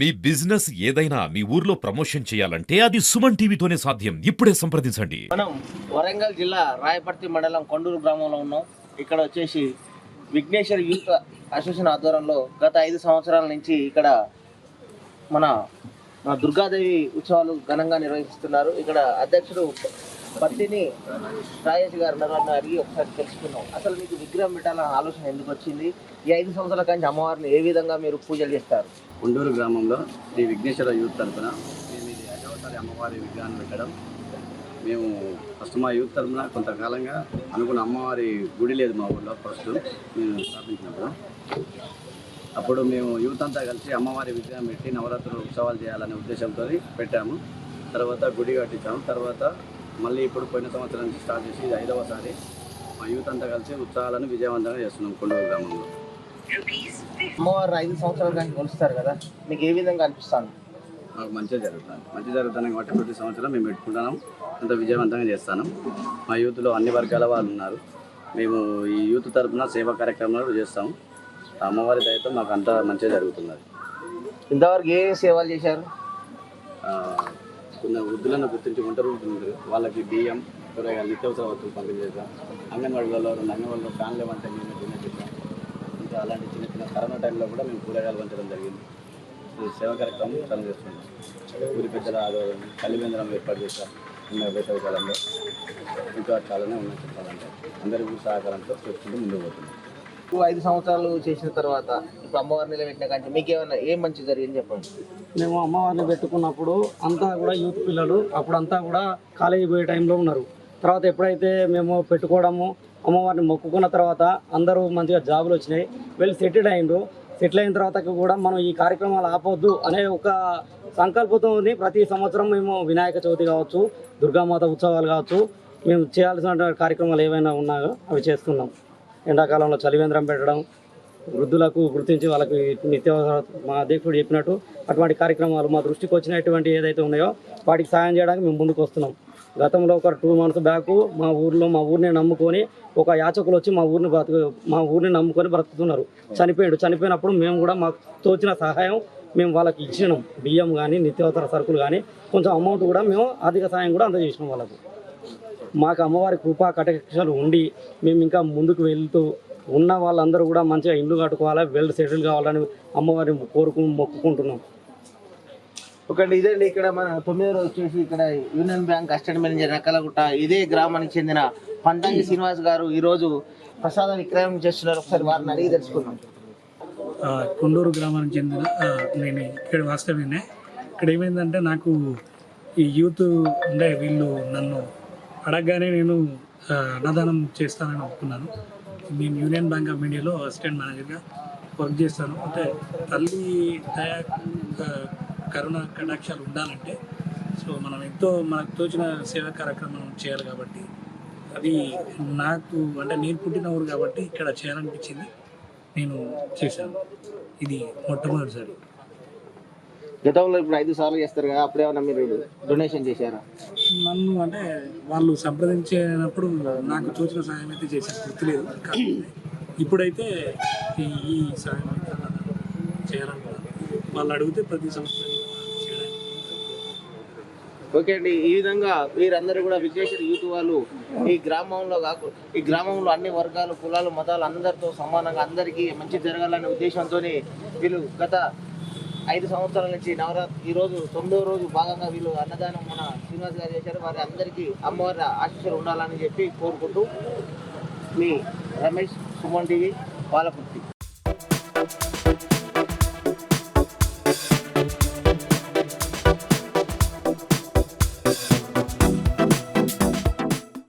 మీ business ఏదైనా మీ ఊర్లో promotion చేయాలంటే అది సుమన్ టీవీతోనే సాధ్యం. ఇప్పుడే సంప్రదించండి. మనం వరంగల్ జిల్లా రాయపర్తి మండలం కొండూరు గ్రామంలో ఉన్నాం. ఇక్కడ వచ్చేసి విఘ్నేశ్వర్ యూత్ అసోసియేషన్ ఆధ్వర్యంలో గత ఐదు సంవత్సరాల నుంచి ఇక్కడ మన మన దుర్గాదేవి ఉత్సవాలు ఘనంగా నిర్వహిస్తున్నారు. ఇక్కడ అధ్యక్షుడు పత్తిని రాజేష్ గారు ఉన్నారు అడిగి ఒకసారి తెలుసుకున్నాం. అసలు మీకు విగ్రహం పెట్టాలన్న ఆలోచన ఎందుకు వచ్చింది? ఈ ఐదు సంవత్సరాల కానీ అమ్మవారిని ఏ విధంగా మీరు పూజలు చేస్తారు? ఉండూరు గ్రామంలో శ్రీ విఘ్నేశ్వర యూత్ తరఫున మేము ఇది ఐదవసారి అమ్మవారి విగ్రహాన్ని పెట్టడం. మేము ఫస్ట్ మా యూత్ తరఫున కొంతకాలంగా అనుకున్న అమ్మవారి గుడి లేదు మా ఊళ్ళో ఫస్ట్ మేము స్థాపించినప్పుడు. అప్పుడు మేము యూత్ అంతా కలిసి అమ్మవారి విగ్రహం పెట్టి నవరాత్రులు ఉత్సవాలు చేయాలనే ఉద్దేశంతో పెట్టాము. తర్వాత గుడి కట్టించాము. తర్వాత మళ్ళీ ఇప్పుడు పోయిన సంవత్సరం నుంచి స్టార్ట్ చేసి ఇది ఐదవసారి మా యూత్ అంతా కలిసి ఉత్సవాలను విజయవంతంగా చేస్తున్నాం కొండూరు గ్రామంలో. అమ్మవారు ఐదు సంవత్సరాల కానీ కొలుస్తారు కదా మీకు ఏ విధంగా అనిపిస్తుంది? మాకు మంచిగా జరుగుతుంది. మంచి జరుగుతుంది కాబట్టి ప్రతి సంవత్సరం మేము పెట్టుకుంటున్నాం. అంత విజయవంతంగా చేస్తాను. మా యూత్లో అన్ని వర్గాల వాళ్ళు ఉన్నారు. మేము ఈ యూత్ తరఫున సేవా కార్యక్రమాలు చేస్తాము అమ్మవారి దయతో మాకు అంతా మంచిగా జరుగుతున్నది. ఇంతవరకు ఏ సేవలు చేశారు? కొందరు కొన్ని వృద్ధులను గుర్తించి ఒంటరి ఉంటుంది వాళ్ళకి బియ్యం కూరగాయలు నిత్యావసర వస్తువులు పంపిణీ చేస్తాం అంగన్వాడీలలో రెండు అంగన్వాడీలో ఫ్యాన్లు వంట మేము తినేపిస్తాం ఇంకా అలాంటి చిన్న చిన్న కరోనా టైంలో కూడా మేము కూరగాయలు పంచడం జరిగింది. సేవ సేవా కార్యక్రమం చాలా చేస్తున్నాం ఊరి పెద్దల ఆదోళన కలివేంద్రం ఏర్పాటు చేశాం ఉన్న వేసవికాలంలో. ఇంకా చాలానే ఉన్నాయి చెప్పాలంటే. అందరి సహకారంతో చేసుకుంటూ ముందుకు పోతున్నాం. ఐదు సంవత్సరాలు చేసిన తర్వాత ఇప్పుడు అమ్మవారిని నిలబెట్టిన కంటే మీకు ఏమన్నా ఏం మంచి జరిగింది చెప్పండి? మేము అమ్మవారిని పెట్టుకున్నప్పుడు అంతా కూడా యూత్ పిల్లలు అప్పుడంతా కూడా కాలేజీ పోయే టైంలో ఉన్నారు. తర్వాత ఎప్పుడైతే మేము పెట్టుకోవడము అమ్మవారిని మొక్కుకున్న తర్వాత అందరూ మంచిగా జాబులు వచ్చినాయి. వెళ్ళి సెటిల్ అయిండ్రు సెటిల్ అయిన తర్వాత కూడా మనం ఈ కార్యక్రమాలు ఆపొద్దు అనే ఒక సంకల్పంతో ప్రతి సంవత్సరం మేము వినాయక చవితి కావచ్చు దుర్గామాత ఉత్సవాలు కావచ్చు మేము చేయాల్సిన కార్యక్రమాలు ఏవైనా ఉన్నాయో అవి చేస్తున్నాం. ఎండాకాలంలో చలివేంద్రం పెట్టడం వృద్ధులకు గుర్తించి వాళ్ళకి నిత్యావసర మా అధ్యక్షుడు చెప్పినట్టు అటువంటి కార్యక్రమాలు మా దృష్టికి వచ్చినటువంటి ఏదైతే ఉన్నాయో వాటికి సాయం చేయడానికి మేము ముందుకు వస్తున్నాం. గతంలో ఒక టూ మంత్స్ బ్యాక్ మా ఊర్లో మా ఊరిని నమ్ముకొని ఒక యాచకులు వచ్చి మా ఊరిని బ్రతుకు మా ఊరిని నమ్ముకొని బ్రతుకుతున్నారు. చనిపోయాడు. చనిపోయినప్పుడు మేము కూడా మాకు తోచిన సహాయం మేము వాళ్ళకి ఇచ్చినాం. బియ్యం కానీ నిత్యావసర సరుకులు కానీ కొంచెం అమౌంట్ కూడా మేము ఆర్థిక సహాయం కూడా అందజేసినాం వాళ్ళకు. మాకు అమ్మవారి కృపా కటక్షలు ఉండి మేము ఇంకా ముందుకు వెళ్తూ ఉన్న వాళ్ళందరూ కూడా మంచిగా ఇల్లు కట్టుకోవాలా వెల్ సెటిల్ కావాలని అమ్మవారిని కోరుకు మొక్కుకుంటున్నాం. ఒకటి ఇదండి ఇక్కడ మన తొమ్మిదో రోజు వచ్చేసి ఇక్కడ union bank assistant manager Nakkalagutta ఇదే గ్రామానికి చెందిన పంతంగి శ్రీనివాస్ గారు ఈ రోజు ప్రసాద విక్రయం చేస్తున్నారు. ఒకసారి వారిని అడిగి తెలుసుకుందాం. ఆ, కొండూరు గ్రామానికి చెందిన నేను ఇక్కడ వాస్తవ్యనే ఇక్కడ ఏమైందంటే నాకు ఈ యూత్ అంటే వీళ్ళు నన్ను అడగగానే నేను అన్నదానం చేస్తానని ఒప్పుకున్నాను. నేను యూనియన్ బ్యాంక్ ఆఫ్ ఇండియాలో అసిస్టెంట్ మేనేజర్గా వర్క్ చేస్తాను. అంటే తల్లి దయా కరోనా కరుణ కటాక్షాలు ఉండాలంటే సో మనం ఎంతో మనకు తోచిన సేవా కార్యక్రమం చేయాలి కాబట్టి అది నాకు అంటే నేను పుట్టిన ఊరు కాబట్టి ఇక్కడ చేయాలనిపించింది నేను చేశాను. ఇది మొట్టమొదటిసారి. గతంలో ఇప్పుడు ఐదు సార్లు చేస్తారు కదా అప్పుడేమన్నా మీరు డొనేషన్ చేశారా? నన్ను అంటే వాళ్ళు సంప్రదించినప్పుడు నాకు తోచిన సాయం అయితే చేశాను గుర్తులేదు. ఇప్పుడైతే ఈ సాయం చేయాలనుకున్నాను. వాళ్ళు అడిగితే ప్రతి సంవత్సరం ఓకే అండి ఈ విధంగా వీరందరూ కూడా విఘ్నేశ్వర యూత్ వాళ్ళు ఈ గ్రామంలో కాకు ఈ గ్రామంలో అన్ని వర్గాలు కులాలు మతాలు అందరితో సమానంగా అందరికీ మంచి జరగాలనే ఉద్దేశంతో వీళ్ళు గత ఐదు సంవత్సరాల నుంచి నవరాత్రి ఈ రోజు తొమ్మిదో రోజు భాగంగా వీళ్ళు అన్నదానం మన శ్రీనివాస్ గారు చేశారు. వారి అందరికీ అమ్మవారి ఆశీస్సులు ఉండాలని చెప్పి కోరుకుంటూ మీ రమేష్ సుమన్ టీవీ పాలకుర్తి.